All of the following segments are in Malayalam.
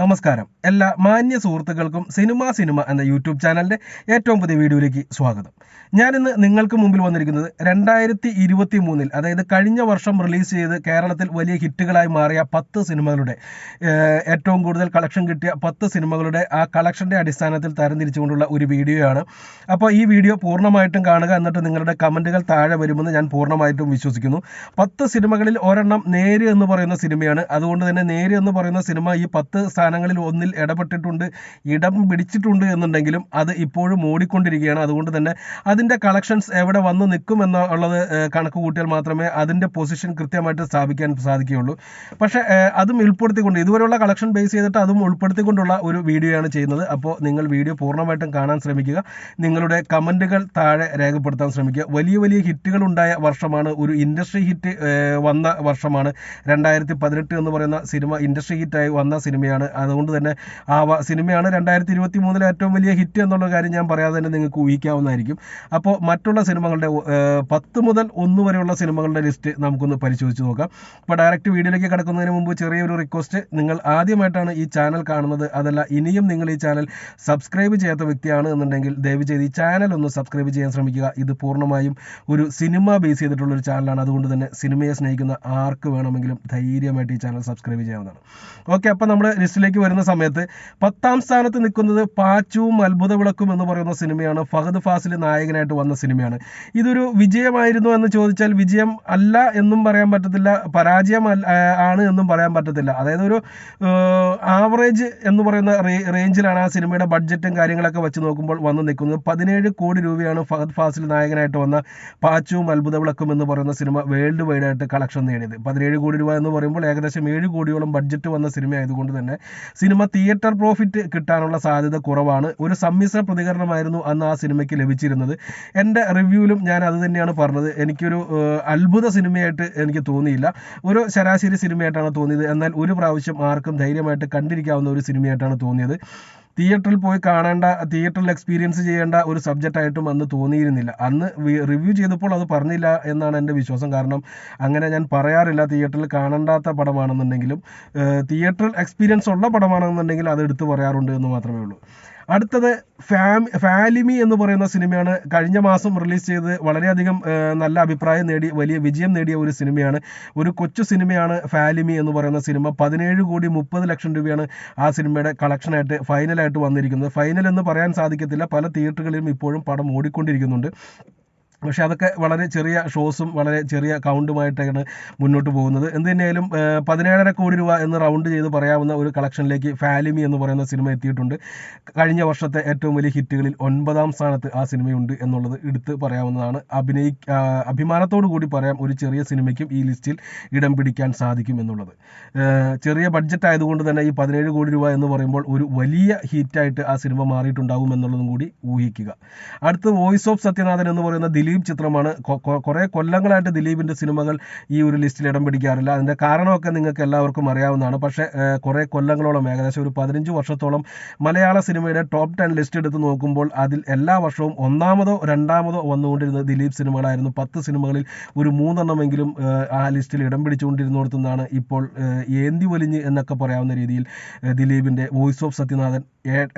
നമസ്കാരം. എല്ലാ മാന്യ സുഹൃത്തുക്കൾക്കും സിനിമ സിനിമ എന്ന യൂട്യൂബ് ചാനലിന്റെ ഏറ്റവും പുതിയ വീഡിയോയിലേക്ക് സ്വാഗതം. ഞാനിന്ന് നിങ്ങൾക്ക് മുമ്പിൽ വന്നിരിക്കുന്നത് രണ്ടായിരത്തി ഇരുപത്തി മൂന്നിൽ അതായത് കഴിഞ്ഞ വർഷം റിലീസ് ചെയ്ത് കേരളത്തിൽ വലിയ ഹിറ്റുകളായി മാറിയ പത്ത് സിനിമകളുടെ ഏറ്റവും കൂടുതൽ കളക്ഷൻ കിട്ടിയ പത്ത് സിനിമകളുടെ ആ കളക്ഷന്റെ അടിസ്ഥാനത്തിൽ തരംതിരിച്ചുകൊണ്ടുള്ള ഒരു വീഡിയോയാണ്. അപ്പോൾ ഈ വീഡിയോ പൂർണമായിട്ടും കാണുക എന്നിട്ട് നിങ്ങളുടെ കമന്റുകൾ താഴെ വരുമെന്ന് ഞാൻ പൂർണമായിട്ടും വിശ്വസിക്കുന്നു. പത്ത് സിനിമകളിൽ ഒരെണ്ണം നേര് എന്ന് പറയുന്ന സിനിമയാണ്. അതുകൊണ്ട് തന്നെ നേര് എന്ന് പറയുന്ന സിനിമ ഈ പത്ത് സ്ഥാനങ്ങളിൽ ഒന്നിൽ ഇടപെട്ടിട്ടുണ്ട് ഇടം പിടിച്ചിട്ടുണ്ട് എന്നുണ്ടെങ്കിലും അത് ഇപ്പോഴും ഓടിക്കൊണ്ടിരിക്കുകയാണ്. അതുകൊണ്ട് തന്നെ അതിന്റെ കളക്ഷൻസ് എവിടെ വന്ന് നിൽക്കും എന്നുള്ളത് കണക്ക് കൂട്ടിയാൽ മാത്രമേ അതിന്റെ പൊസിഷൻ കൃത്യമായിട്ട് സ്ഥാപിക്കാൻ സാധിക്കുകയുള്ളൂ. പക്ഷേ അതും ഉൾപ്പെടുത്തിക്കൊണ്ട് ഇതുവരെയുള്ള കളക്ഷൻ ബേസ് ചെയ്തിട്ട് അതും ഉൾപ്പെടുത്തിക്കൊണ്ടുള്ള ഒരു വീഡിയോയാണ് ചെയ്യുന്നത്. അപ്പോൾ നിങ്ങൾ വീഡിയോ പൂർണമായിട്ടും കാണാൻ ശ്രമിക്കുക. നിങ്ങളുടെ കമന്റുകൾ താഴെ രേഖപ്പെടുത്താൻ ശ്രമിക്കുക. വലിയ വലിയ ഹിറ്റുകൾ ഉണ്ടായ വർഷമാണ് ഒരു ഇൻഡസ്ട്രി ഹിറ്റ് വന്ന വർഷമാണ്. രണ്ടായിരത്തി പതിനെട്ട് എന്ന് പറയുന്ന സിനിമ ഇൻഡസ്ട്രി ഹിറ്റായി വന്ന സിനിമയാണ് അതുകൊണ്ട് തന്നെ ആ സിനിമയാണ് രണ്ടായിരത്തി ഇരുപത്തി മൂന്നിലെ ഏറ്റവും വലിയ ഹിറ്റ് എന്നുള്ള കാര്യം ഞാൻ പറയാതെ തന്നെ നിങ്ങൾക്ക് ഊഹിക്കാവുന്നതായിരിക്കും. അപ്പോൾ മറ്റുള്ള സിനിമകളുടെ പത്ത് മുതൽ ഒന്ന് വരെയുള്ള സിനിമകളുടെ ലിസ്റ്റ് നമുക്കൊന്ന് പരിശോധിച്ച് നോക്കാം. അപ്പോൾ ഡയറക്റ്റ് വീഡിയോയിലേക്ക് കിടക്കുന്നതിന് മുമ്പ് ചെറിയൊരു റിക്വസ്റ്റ്. നിങ്ങൾ ആദ്യമായിട്ടാണ് ഈ ചാനൽ കാണുന്നത്. അതല്ല ഇനിയും നിങ്ങൾ ഈ ചാനൽ സബ്സ്ക്രൈബ് ചെയ്യാത്ത വ്യക്തിയാണ് എന്നുണ്ടെങ്കിൽ ദയവ് ചെയ്ത് ഈ ചാനൽ ഒന്ന് സബ്സ്ക്രൈബ് ചെയ്യാൻ ശ്രമിക്കുക. ഇത് പൂർണമായും ഒരു സിനിമ ബേസ് ചെയ്തിട്ടുള്ള ഒരു ചാനലാണ്. അതുകൊണ്ട് തന്നെ സിനിമയെ സ്നേഹിക്കുന്ന ആർക്ക് വേണമെങ്കിലും ധൈര്യമായിട്ട് ഈ ചാനൽ സബ്സ്ക്രൈബ് ചെയ്യാവുന്നതാണ്. ഓക്കെ അപ്പോൾ നമ്മുടെ ലിസ്റ്റിലേക്ക് വരുന്ന സമയത്ത് പത്താം സ്ഥാനത്ത് നിൽക്കുന്നത് പാച്ചുവും അത്ഭുത വിളക്കും എന്ന് പറയുന്ന സിനിമയാണ്. ഫഹദ് ഫാസിൽ നായകനായിട്ട് വന്ന സിനിമയാണ്. ഇതൊരു വിജയമായിരുന്നു എന്ന് ചോദിച്ചാൽ വിജയം അല്ല എന്നും പറയാൻ പറ്റത്തില്ല പരാജയം ആണ് എന്നും പറയാൻ പറ്റത്തില്ല. അതായത് ഒരു ആവറേജ് എന്ന് പറയുന്ന റേഞ്ചിലാണ് ആ സിനിമയുടെ ബഡ്ജറ്റും കാര്യങ്ങളൊക്കെ വെച്ച് നോക്കുമ്പോൾ വന്ന് നിൽക്കുന്നത്. പതിനേഴ് കോടി രൂപയാണ് ഫഹദ് ഫാസിൽ നായകനായിട്ട് വന്ന പാച്ചുവും അത്ഭുത വിളക്കും എന്ന് പറയുന്ന സിനിമ വേൾഡ് വൈഡ് ആയിട്ട് കളക്ഷൻ നേടിയത്. പതിനേഴ് കോടി രൂപ എന്ന് പറയുമ്പോൾ ഏകദേശം ഏഴ് കോടിയോളം ബഡ്ജറ്റ് വന്ന സിനിമ ആയതുകൊണ്ട് തന്നെ സിനിമ തിയേറ്റർ പ്രോഫിറ്റ് കിട്ടാനുള്ള സാധ്യത കുറവാണ്. ഒരു സമ്മിശ്ര പ്രതികരണമായിരുന്നു അന്ന് ആ സിനിമയ്ക്ക് ലഭിച്ചിരുന്നത്. എന്റെ റിവ്യൂവിലും ഞാൻ അത് തന്നെയാണ് പറഞ്ഞത്. എനിക്കൊരു അത്ഭുത സിനിമയായിട്ട് എനിക്ക് തോന്നിയില്ല. ഒരു ശരാശരി സിനിമയായിട്ടാണ് തോന്നിയത്. എന്നാൽ ഒരു പ്രാവശ്യം ആർക്കും ധൈര്യമായിട്ട് കണ്ടിരിക്കാവുന്ന ഒരു സിനിമയായിട്ടാണ് തോന്നിയത്. തിയേറ്ററിൽ പോയി കാണേണ്ട തിയേറ്ററിൽ എക്സ്പീരിയൻസ് ചെയ്യേണ്ട ഒരു സബ്ജക്റ്റ് ആയിട്ടും അന്ന് തോന്നിയിരുന്നില്ല. അന്ന് റിവ്യൂ ചെയ്തപ്പോൾ അത് പറഞ്ഞില്ല എന്നാണ് എന്റെ വിശ്വാസം. കാരണം അങ്ങനെ ഞാൻ പറയാറില്ല തിയേറ്ററിൽ കാണണ്ടാത്ത പടമാണെന്നുണ്ടെങ്കിലും തിയേറ്ററിൽ എക്സ്പീരിയൻസ് ഉള്ള പടമാണെന്നുണ്ടെങ്കിൽ അത് എടുത്തു പറയാറുണ്ട് എന്ന് മാത്രമേ ഉള്ളൂ. അടുത്തത് ഫാം ഫാലിമി എന്ന് പറയുന്ന സിനിമയാണ്. കഴിഞ്ഞ മാസം റിലീസ് ചെയ്ത് വളരെയധികം നല്ല അഭിപ്രായം നേടി വലിയ വിജയം നേടിയ ഒരു സിനിമയാണ്. ഒരു കൊച്ചു സിനിമയാണ് ഫാലിമി എന്ന് പറയുന്ന സിനിമ. പതിനേഴ് കോടി മുപ്പത് ലക്ഷം രൂപയാണ് ആ സിനിമയുടെ കളക്ഷനായിട്ട് ഫൈനലായിട്ട് വന്നിരിക്കുന്നത്. ഫൈനൽ എന്ന് പറയാൻ സാധിക്കത്തില്ല. പല തിയേറ്ററുകളിലും ഇപ്പോഴും പടം ഓടിക്കൊണ്ടിരിക്കുന്നുണ്ട്. പക്ഷെ അതൊക്കെ വളരെ ചെറിയ ഷോസും വളരെ ചെറിയ കൗണ്ടുമായിട്ടാണ് മുന്നോട്ട് പോകുന്നത്. എന്ത് തന്നെയായാലും പതിനേഴര കോടി രൂപ എന്ന് റൗണ്ട് ചെയ്ത് പറയാവുന്ന ഒരു കളക്ഷനിലേക്ക് ഫാലിമി എന്ന് പറയുന്ന സിനിമ എത്തിയിട്ടുണ്ട്. കഴിഞ്ഞ വർഷത്തെ ഏറ്റവും വലിയ ഹിറ്റുകളിൽ ഒൻപതാം സ്ഥാനത്ത് ആ സിനിമയുണ്ട് എന്നുള്ളത് എടുത്ത് പറയാവുന്നതാണ്. അഭിനയി അഭിമാനത്തോടു കൂടി പറയാം ഒരു ചെറിയ സിനിമയ്ക്കും ഈ ലിസ്റ്റിൽ ഇടം പിടിക്കാൻ സാധിക്കും എന്നുള്ളത്. ചെറിയ ബഡ്ജറ്റ് ആയതുകൊണ്ട് തന്നെ ഈ പതിനേഴ് കോടി രൂപ എന്ന് പറയുമ്പോൾ ഒരു വലിയ ഹിറ്റായിട്ട് ആ സിനിമ മാറിയിട്ടുണ്ടാകും എന്നുള്ളതും കൂടി ഊഹിക്കുക. അടുത്ത് വോയിസ് ഓഫ് സത്യനാഥൻ എന്ന് പറയുന്ന ദിലീപ് ചിത്രമാണ്. കുറേ കൊല്ലങ്ങളായിട്ട് ദിലീപിന്റെ സിനിമകൾ ഈ ഒരു ലിസ്റ്റിൽ ഇടം പിടിക്കാറില്ല. അതിന്റെ കാരണമൊക്കെ നിങ്ങൾക്ക് എല്ലാവർക്കും അറിയാവുന്നതാണ്. പക്ഷേ കുറെ കൊല്ലങ്ങളോളം ഏകദേശം ഒരു പതിനഞ്ച് വർഷത്തോളം മലയാള സിനിമയുടെ ടോപ്പ് ടെൻ ലിസ്റ്റ് എടുത്ത് നോക്കുമ്പോൾ അതിൽ എല്ലാ വർഷവും ഒന്നാമതോ രണ്ടാമതോ വന്നുകൊണ്ടിരുന്നത് ദിലീപ് സിനിമകളായിരുന്നു. പത്ത് സിനിമകളിൽ ഒരു മൂന്നെണ്ണമെങ്കിലും ആ ലിസ്റ്റിൽ ഇടം പിടിച്ചുകൊണ്ടിരുന്നിടത്തുനിന്നാണ് ഇപ്പോൾ ഏന്തി വലിഞ്ഞ് എന്നൊക്കെ പറയാവുന്ന രീതിയിൽ ദിലീപിന്റെ വോയിസ് ഓഫ് സത്യനാഥൻ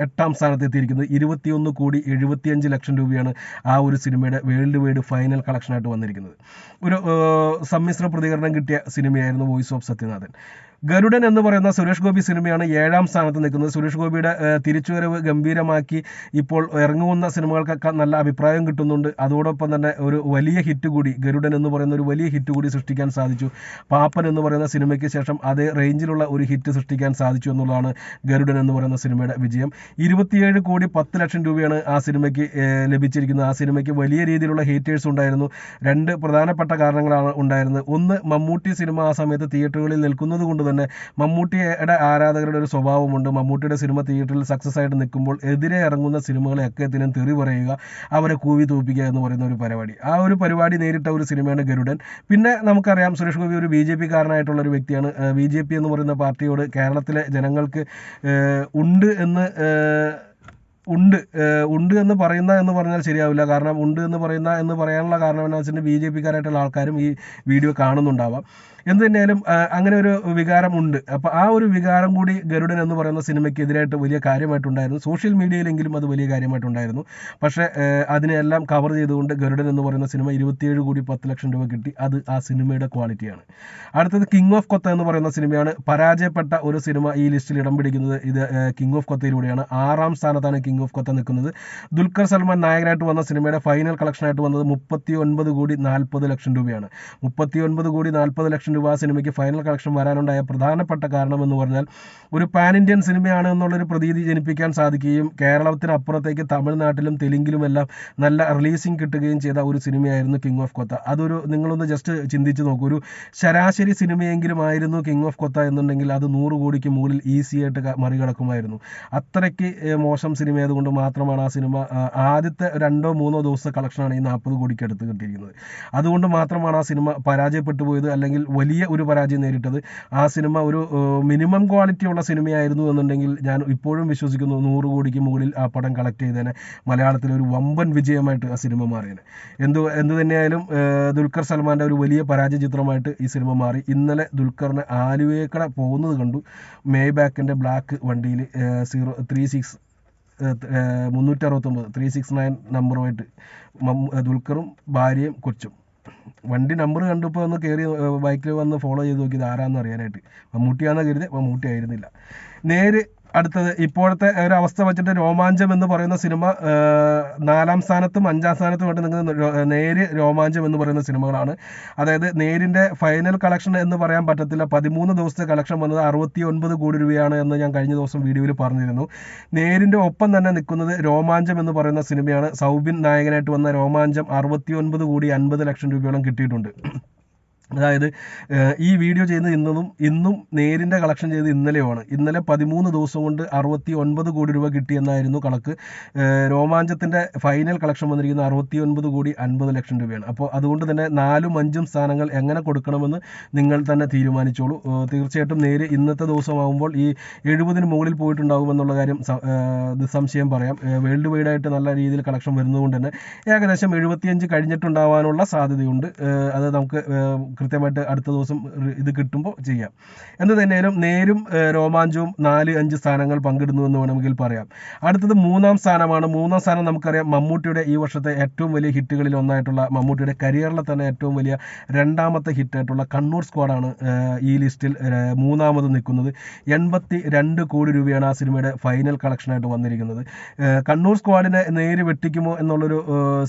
എട്ടാം സ്ഥാനത്ത് എത്തിയിരിക്കുന്നത് ഇരുപത്തിയൊന്ന് കോടി എഴുപത്തിയഞ്ച് ലക്ഷം രൂപയാണ് ആ ഒരു സിനിമയുടെ വേൾഡ് വൈഡ് ഫൈനൽ കളക്ഷനായിട്ട് വന്നിരിക്കുന്നത്. ഒരു സമ്മിശ്ര പ്രതികരണം കിട്ടിയ സിനിമയായിരുന്നു വോയിസ് ഓഫ് സത്യനാഥൻ ഗരുഡൻ എന്ന് പറയുന്ന സുരേഷ് ഗോപി സിനിമയാണ് ഏഴാം സ്ഥാനത്ത് നിൽക്കുന്നത്. സുരേഷ് ഗോപിയുടെ തിരിച്ചുവരവ് ഗംഭീരമാക്കി ഇപ്പോൾ ഇറങ്ങുന്ന സിനിമകൾക്കൊക്കെ നല്ല അഭിപ്രായം കിട്ടുന്നുണ്ട്. അതോടൊപ്പം തന്നെ ഒരു വലിയ ഹിറ്റ് കൂടി ഗരുഡൻ എന്ന് പറയുന്ന ഒരു വലിയ ഹിറ്റ് കൂടി സൃഷ്ടിക്കാൻ സാധിച്ചു. പാപ്പൻ എന്ന് പറയുന്ന സിനിമയ്ക്ക് ശേഷം അതേ റേഞ്ചിലുള്ള ഒരു ഹിറ്റ് സൃഷ്ടിക്കാൻ സാധിച്ചു എന്നുള്ളതാണ് ഗരുഡൻ എന്ന് പറയുന്ന സിനിമയുടെ വിജയം. ഇരുപത്തിയേഴ് കോടി പത്ത് ലക്ഷം രൂപയാണ് ആ സിനിമയ്ക്ക് ലഭിച്ചിരിക്കുന്നത്. ആ സിനിമയ്ക്ക് വലിയ രീതിയിലുള്ള ഹേറ്റേഴ്സ് ഉണ്ടായിരുന്നു. രണ്ട് പ്രധാനപ്പെട്ട കാരണങ്ങളാണ് ഉണ്ടായിരുന്നത്. ഒന്ന് മമ്മൂട്ടി സിനിമ ആ സമയത്ത് തിയേറ്ററുകളിൽ നിൽക്കുന്നത് കൊണ്ട് തന്നെ മമ്മൂട്ടിയുടെ ആരാധകരുടെ ഒരു സ്വഭാവമുണ്ട്. മമ്മൂട്ടിയുടെ സിനിമ തിയേറ്ററിൽ സക്സസ് ആയിട്ട് നിൽക്കുമ്പോൾ എതിരെ ഇറങ്ങുന്ന സിനിമകളെ അക്കത്തിനും തെറി പറയുക അവരെ കൂവി തൂപ്പിക്കുക എന്ന് പറയുന്ന ഒരു പരിപാടി. ആ ഒരു പരിപാടി നേരിട്ട ഒരു സിനിമയാണ് ഗരുഡൻ. പിന്നെ നമുക്കറിയാം സുരേഷ് ഗോപി ഒരു ബി ജെ പി കാരനായിട്ടുള്ള ഒരു വ്യക്തിയാണ്. ബി ജെ പി എന്ന് പറയുന്ന പാർട്ടിയോട് കേരളത്തിലെ ജനങ്ങൾക്ക് ഉണ്ട് എന്ന് ഉണ്ട് ഉണ്ട് എന്ന് പറയുന്ന എന്ന് പറഞ്ഞാൽ ശരിയാവില്ല. കാരണം ഉണ്ട് എന്ന് പറയുന്ന എന്ന് പറയാനുള്ള കാരണം എന്താ വെച്ചിട്ടുണ്ടെങ്കിൽ ബി ജെ പിക്കാരായിട്ടുള്ള ആൾക്കാരും ഈ വീഡിയോ കാണുന്നുണ്ടാവാം. എന്ത് അങ്ങനെ ഒരു വികാരമുണ്ട്. അപ്പോൾ ആ ഒരു വികാരം കൂടി ഗരുഡൻ എന്ന് പറയുന്ന സിനിമയ്ക്ക് എതിരായിട്ട് വലിയ കാര്യമായിട്ടുണ്ടായിരുന്നു. സോഷ്യൽ മീഡിയയിലെങ്കിലും അത് വലിയ കാര്യമായിട്ടുണ്ടായിരുന്നു. പക്ഷേ അതിനെല്ലാം കവർ ചെയ്തുകൊണ്ട് ഗരുഡൻ എന്ന് പറയുന്ന സിനിമ ഇരുപത്തിയേഴ് കോടി പത്ത് ലക്ഷം രൂപ കിട്ടി. അത് ആ സിനിമയുടെ ക്വാളിറ്റിയാണ്. അടുത്തത് കിങ് ഓഫ് കൊത്ത എന്ന് പറയുന്ന സിനിമയാണ്. പരാജയപ്പെട്ട ഒരു സിനിമ ഈ ലിസ്റ്റിൽ ഇടം പിടിക്കുന്നത് ഇത് കിങ് ഓഫ് കൊത്തയിലൂടെയാണ്. ആറാം സ്ഥാനത്താണ് കിങ് ഓഫ് കൊത്ത നിൽക്കുന്നത്. ദുൽഖർ സൽമാൻ നായകനായിട്ട് വന്ന സിനിമയുടെ ഫൈനൽ കളക്ഷനായിട്ട് വന്നത് മുപ്പത്തി ഒൻപത് കോടി നാൽപ്പത് ലക്ഷം രൂപയാണ്. മുപ്പത്തി ഒൻപത് കോടി നാൽപ്പത് ലക്ഷം രൂപ സിനിമയ്ക്ക് ഫൈനൽ കളക്ഷൻ വരാനുണ്ടായ പ്രധാനപ്പെട്ട കാരണം എന്ന് പറഞ്ഞാൽ ഒരു പാൻ ഇന്ത്യൻ സിനിമയാണ് എന്നുള്ളൊരു പ്രതീതി ജനിപ്പിക്കാൻ സാധിക്കുകയും കേരളത്തിനപ്പുറത്തേക്ക് തമിഴ്നാട്ടിലും തെലുങ്കിലുമെല്ലാം നല്ല റിലീസിംഗ് കിട്ടുകയും ചെയ്ത ഒരു സിനിമയായിരുന്നു കിങ് ഓഫ് കൊത്ത അതൊരു നിങ്ങളൊന്ന് ജസ്റ്റ് ചിന്തിച്ച് നോക്കൂ. ഒരു ശരാശരി സിനിമയെങ്കിലും ആയിരുന്നു കിങ് ഓഫ് കൊത്ത എന്നുണ്ടെങ്കിൽ അത് നൂറ് കോടിക്ക് മുകളിൽ ഈസി ആയിട്ട് മറികടക്കുമായിരുന്നു. അത്രയ്ക്ക് മോശം സിനിമ ആയതുകൊണ്ട് മാത്രമാണ് ആ സിനിമ ആദ്യത്തെ രണ്ടോ മൂന്നോ ദിവസത്തെ കളക്ഷനാണ് ഈ നാൽപ്പത് കോടിക്ക് അടുത്ത് കിട്ടിയിരിക്കുന്നത്. അതുകൊണ്ട് മാത്രമാണ് ആ സിനിമ പരാജയപ്പെട്ടു പോയത് അല്ലെങ്കിൽ വലിയ ഒരു പരാജയം നേരിട്ടത്. ആ സിനിമ ഒരു മിനിമം ക്വാളിറ്റി ഉള്ള സിനിമയായിരുന്നു എന്നുണ്ടെങ്കിൽ ഞാൻ ഇപ്പോഴും വിശ്വസിക്കുന്നു നൂറ് കോടിക്ക് മുകളിൽ ആ പടം കളക്ട് ചെയ്തേനെ. മലയാളത്തിലെ ഒരു വമ്പൻ വിജയമായിട്ട് ആ സിനിമ മാറിയേനെ. എന്ത് എന്ത് തന്നെയായാലും ദുൽഖർ സൽമാന്റെ ഒരു വലിയ പരാജയ ചിത്രമായിട്ട് ഈ സിനിമ മാറി. ഇന്നലെ ദുൽഖറിനെ ആലുവേക്കട പോകുന്നത് കണ്ടു. മേ ബാക്കിന്റെ ബ്ലാക്ക് വണ്ടിയിൽ സീറോ ത്രീ സിക്സ് മുന്നൂറ്റി അറുപത്തൊമ്പത് ത്രീ സിക്സ് നയൻ നമ്പറുമായിട്ട് ദുൽഖറും ഭാര്യയും കൊച്ചും. വണ്ടി നമ്പർ കണ്ടപ്പോൾ ഒന്ന് കയറി ബൈക്കിൽ വന്ന് ഫോളോ ചെയ്ത് നോക്കിയത് ആരാന്ന് അറിയാനായിട്ട്. മമ്മൂട്ടിയാണെന്ന് കരുതി മമ്മൂട്ടി ആയിരുന്നില്ല. നേര് അടുത്തത് ഇപ്പോഴത്തെ ഒരു അവസ്ഥ വെച്ചിട്ട് രോമാഞ്ചം എന്ന് പറയുന്ന സിനിമ നാലാം സ്ഥാനത്തും അഞ്ചാം സ്ഥാനത്തുമായിട്ട് നിൽക്കുന്ന നേര് രോമാഞ്ചം എന്ന് പറയുന്ന സിനിമകളാണ്. അതായത് നേരിന്റെ ഫൈനൽ കളക്ഷൻ എന്ന് പറയാൻ പറ്റത്തില്ല. പതിമൂന്ന് ദിവസത്തെ കളക്ഷൻ വന്നത് അറുപത്തി ഒൻപത് കോടി രൂപയാണ് എന്ന് ഞാൻ കഴിഞ്ഞ ദിവസം വീഡിയോയിൽ പറഞ്ഞിരുന്നു. നേരിന്റെ ഒപ്പം തന്നെ നിൽക്കുന്നത് രോമാഞ്ചം എന്ന് പറയുന്ന സിനിമയാണ്. സൗബിൻ നായകനായിട്ട് വന്ന രോമാഞ്ചം അറുപത്തി ഒൻപത് കോടി അൻപത് ലക്ഷം രൂപയോളം കിട്ടിയിട്ടുണ്ട്. അതായത് ഈ വീഡിയോ ചെയ്യുന്നത് ഇന്നതും ഇന്നും നേരിന്റെ കളക്ഷൻ ചെയ്ത് ഇന്നലെയുമാണ്. ഇന്നലെ പതിമൂന്ന് ദിവസം കൊണ്ട് അറുപത്തി ഒൻപത് കോടി രൂപ കിട്ടിയെന്നായിരുന്നു കണക്ക്. രോമാഞ്ചത്തിന്റെ ഫൈനൽ കളക്ഷൻ വന്നിരിക്കുന്നത് അറുപത്തി ഒൻപത് കോടി അൻപത് ലക്ഷം രൂപയാണ്. അപ്പോൾ അതുകൊണ്ട് തന്നെ നാലും അഞ്ചും സ്ഥാനങ്ങൾ എങ്ങനെ കൊടുക്കണമെന്ന് നിങ്ങൾ തന്നെ തീരുമാനിച്ചോളൂ. തീർച്ചയായിട്ടും നേര് ഇന്നത്തെ ദിവസമാകുമ്പോൾ ഈ എഴുപതിന് മുകളിൽ പോയിട്ടുണ്ടാകുമെന്നുള്ള കാര്യം സംശയം പറയാം. വേൾഡ് വൈഡ് ആയിട്ട് നല്ല രീതിയിൽ കളക്ഷൻ വരുന്നതുകൊണ്ട് തന്നെ ഏകദേശം എഴുപത്തിയഞ്ച് കഴിഞ്ഞിട്ടുണ്ടാവാനുള്ള സാധ്യതയുണ്ട്. അത് നമുക്ക് കൃത്യമായിട്ട് അടുത്ത ദിവസം ഇത് കിട്ടുമ്പോൾ ചെയ്യാം. എന്ന് തന്നെയാലും നേരും രോമാഞ്ചവും നാല് അഞ്ച് സ്ഥാനങ്ങൾ പങ്കിടുന്നു എന്ന് വേണമെങ്കിൽ പറയാം. അടുത്തത് മൂന്നാം സ്ഥാനമാണ്. മൂന്നാം സ്ഥാനം നമുക്കറിയാം മമ്മൂട്ടിയുടെ ഈ വർഷത്തെ ഏറ്റവും വലിയ ഹിറ്റുകളിൽ ഒന്നായിട്ടുള്ള മമ്മൂട്ടിയുടെ കരിയറിലെ തന്നെ ഏറ്റവും വലിയ രണ്ടാമത്തെ ഹിറ്റായിട്ടുള്ള കണ്ണൂർ സ്ക്വാഡാണ് ഈ ലിസ്റ്റിൽ മൂന്നാമത് നിൽക്കുന്നത്. എൺപത്തി രണ്ട് കോടി രൂപയാണ് ആ സിനിമയുടെ ഫൈനൽ കളക്ഷനായിട്ട് വന്നിരിക്കുന്നത്. കണ്ണൂർ സ്ക്വാഡിനെ നേര് വെട്ടിക്കുമോ എന്നുള്ളൊരു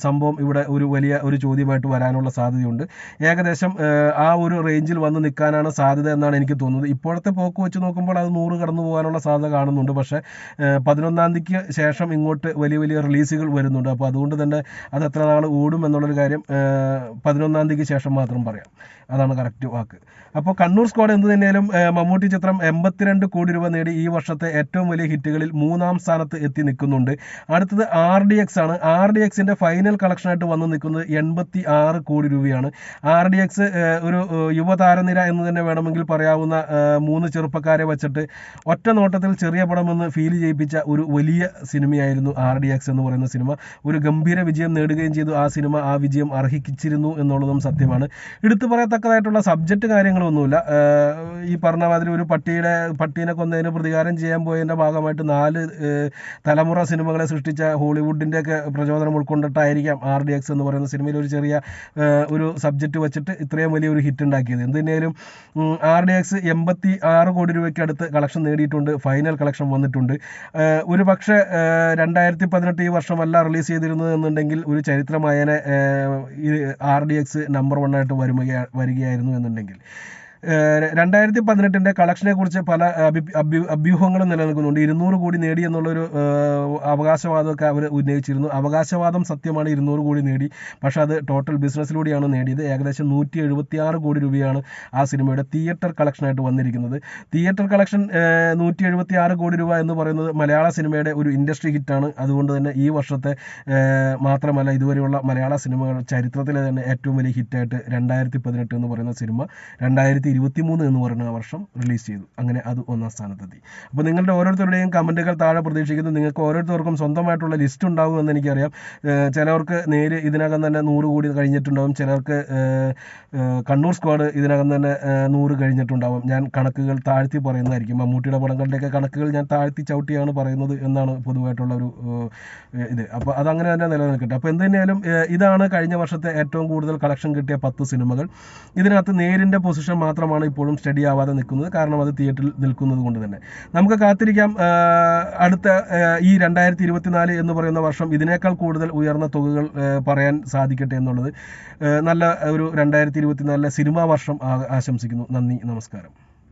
സംഭവം ഇവിടെ ഒരു വലിയ ഒരു ചോദ്യമായിട്ട് വരാനുള്ള സാധ്യതയുണ്ട്. ഏകദേശം ആ ഒരു റേഞ്ചിൽ വന്ന് നിൽക്കാനാണ് സാധ്യത എന്നാണ് എനിക്ക് തോന്നുന്നത്. ഇപ്പോഴത്തെ പോക്ക് വെച്ച് നോക്കുമ്പോൾ അത് നൂറ് കടന്നു പോകാനുള്ള സാധ്യത കാണുന്നുണ്ട്. പക്ഷേ പതിനൊന്നാം തീയതിക്ക് ശേഷം ഇങ്ങോട്ട് വലിയ വലിയ റിലീസുകൾ വരുന്നുണ്ട്. അപ്പോൾ അതുകൊണ്ട് തന്നെ അത് എത്ര നാൾ ഓടും എന്നുള്ളൊരു കാര്യം പതിനൊന്നാം തീയതിക്ക് ശേഷം മാത്രം പറയാം. അതാണ് കറക്റ്റ് വാക്ക്. അപ്പോൾ കണ്ണൂർ സ്ക്വാഡ് എന്ത് തന്നെയാലും മമ്മൂട്ടി ചിത്രം എൺപത്തിരണ്ട് കോടി രൂപ നേടി ഈ വർഷത്തെ ഏറ്റവും വലിയ ഹിറ്റുകളിൽ മൂന്നാം സ്ഥാനത്ത് എത്തി നിൽക്കുന്നുണ്ട്. അടുത്തത് ആർ ഡി എക്സ് ആണ്. ആർ ഡി എക്സിന്റെ ഫൈനൽ കളക്ഷനായിട്ട് വന്ന് നിൽക്കുന്നത് എൺപത്തി ആറ് കോടി രൂപയാണ്. ആർ ഡി എക്സ് ഒരു യുവതാരനിര എന്ന് തന്നെ വേണമെങ്കിൽ പറയാവുന്ന മൂന്ന് ചെറുപ്പക്കാരെ വെച്ചിട്ട് ഒറ്റ നോട്ടത്തിൽ ചെറിയ പടമെന്ന് ഫീൽ ചെയ്യിപ്പിച്ച ഒരു വലിയ സിനിമയായിരുന്നു ആർ ഡി എക്സ് എന്ന് പറയുന്ന സിനിമ. ഒരു ഗംഭീര വിജയം നേടുകയും ചെയ്തു. ആ സിനിമ ആ വിജയം അർഹിച്ചിരുന്നു എന്നുള്ളതും സത്യമാണ്. എടുത്തു പറയത്തക്കതായിട്ടുള്ള സബ്ജക്റ്റ് കാര്യങ്ങളൊന്നുമില്ല. ഈ പറഞ്ഞ മാതിരി ഒരു പട്ടിയുടെ പട്ടീനെ കൊന്നതിന് പ്രതികാരം ചെയ്യാൻ പോയതിന്റെ ഭാഗമായിട്ട് നാല് തലമുറ സിനിമകളെ സൃഷ്ടിച്ച ഹോളിവുഡിന്റെ ഒക്കെ പ്രചോദനം ഉൾക്കൊണ്ടിട്ടായിരിക്കാം ആർ ഡി എക്സ് എന്ന് പറയുന്ന സിനിമയിൽ ഒരു ചെറിയ ഒരു സബ്ജക്റ്റ് വെച്ചിട്ട് ഇത്രയും വലിയൊരു ഹിറ്റ് ഉണ്ടാക്കിയത്. എന്തിനേലും ആർ ഡി എക്സ് എൺപത്തി ആറ് കോടി രൂപയ്ക്ക് അടുത്ത് കളക്ഷൻ നേടിയിട്ടുണ്ട് ഫൈനൽ കളക്ഷൻ വന്നിട്ടുണ്ട്. ഒരു പക്ഷേ രണ്ടായിരത്തി പതിനെട്ട് ഈ വർഷമല്ല റിലീസ് ചെയ്തിരുന്നത് എന്നുണ്ടെങ്കിൽ ഒരു ചരിത്രമായനെ R D X number one ആയിട്ട് വരുക വരികയായിരുന്നു എന്നുണ്ടെങ്കിൽ. രണ്ടായിരത്തി പതിനെട്ടിന്റെ കളക്ഷനെ കുറിച്ച് പല അഭ്യൂഹങ്ങളും നിലനിൽക്കുന്നുണ്ട്. ഇരുന്നൂറ് കോടി നേടി എന്നുള്ളൊരു അവകാശവാദമൊക്കെ അവർ ഉന്നയിച്ചിരുന്നു. അവകാശവാദം സത്യമാണ് ഇരുന്നൂറ് കോടി നേടി. പക്ഷെ അത് ടോട്ടൽ ബിസിനസ്സിലൂടെയാണ് നേടിയത്. ഏകദേശം നൂറ്റി എഴുപത്തി ആറ് കോടി രൂപയാണ് ആ സിനിമയുടെ തിയേറ്റർ കളക്ഷനായിട്ട് വന്നിരിക്കുന്നത്. തിയേറ്റർ കളക്ഷൻ നൂറ്റി എഴുപത്തി ആറ് കോടി രൂപ എന്ന് പറയുന്നത് മലയാള സിനിമയുടെ ഒരു ഇൻഡസ്ട്രി ഹിറ്റാണ് അതുകൊണ്ട് തന്നെ ഈ വർഷത്തെ മാത്രമല്ല ഇതുവരെയുള്ള മലയാള സിനിമകൾ ചരിത്രത്തിലെ തന്നെ ഏറ്റവും വലിയ ഹിറ്റായിട്ട് രണ്ടായിരത്തി പതിനെട്ട് എന്ന് പറയുന്ന സിനിമ. രണ്ടായിരത്തി ഇരുപത്തി മൂന്ന് എന്ന് പറയുന്ന വർഷം റിലീസ് ചെയ്തു. അങ്ങനെ അത് ഒന്നാം സ്ഥാനത്തെത്തി. അപ്പോൾ നിങ്ങളുടെ ഓരോരുത്തരുടെയും കമന്റുകൾ താഴെ പ്രതീക്ഷിക്കുന്നു. നിങ്ങൾക്ക് ഓരോരുത്തർക്കും സ്വന്തമായിട്ടുള്ള ലിസ്റ്റ് ഉണ്ടാകുമെന്ന് എനിക്കറിയാം. ചിലവർക്ക് നേര് ഇതിനകം തന്നെ നൂറ് കോടി കഴിഞ്ഞിട്ടുണ്ടാവും. ചിലർക്ക് കണ്ണൂർ സ്ക്വാഡ് ഇതിനകം തന്നെ നൂറ് കഴിഞ്ഞിട്ടുണ്ടാവും. ഞാൻ കണക്കുകൾ താഴ്ത്തി പറയുന്നതായിരിക്കും. മമ്മൂട്ടിയുടെ പടങ്ങളുടെയൊക്കെ കണക്കുകൾ ഞാൻ താഴ്ത്തി ചവിട്ടിയാണ് പറയുന്നത് എന്നാണ് പൊതുവായിട്ടുള്ള ഒരു ഇത്. അപ്പോൾ അതങ്ങനെ തന്നെ നിലനിൽക്കട്ടെ. അപ്പോൾ എന്തുതന്നെയാലും ഇതാണ് കഴിഞ്ഞ വർഷത്തെ ഏറ്റവും കൂടുതൽ കളക്ഷൻ കിട്ടിയ പത്ത് സിനിമകൾ. ഇതിനകത്ത് നേരിന്റെ പൊസിഷൻ മാത്രമാണ് ഇപ്പോഴും സ്റ്റഡി ആവാതെ നിൽക്കുന്നത്. കാരണം അത് തിയേറ്ററിൽ നിൽക്കുന്നത് കൊണ്ട് തന്നെ. നമുക്ക് കാത്തിരിക്കാം. അടുത്ത ഈ രണ്ടായിരത്തി ഇരുപത്തിനാല് എന്ന് പറയുന്ന വർഷം ഇതിനേക്കാൾ കൂടുതൽ ഉയർന്ന തുകകൾ പറയാൻ സാധിക്കട്ടെ എന്നുള്ളത് നല്ല ഒരു രണ്ടായിരത്തി ഇരുപത്തിനാലിലെ സിനിമാ വർഷം ആശംസിക്കുന്നു. നന്ദി. നമസ്കാരം.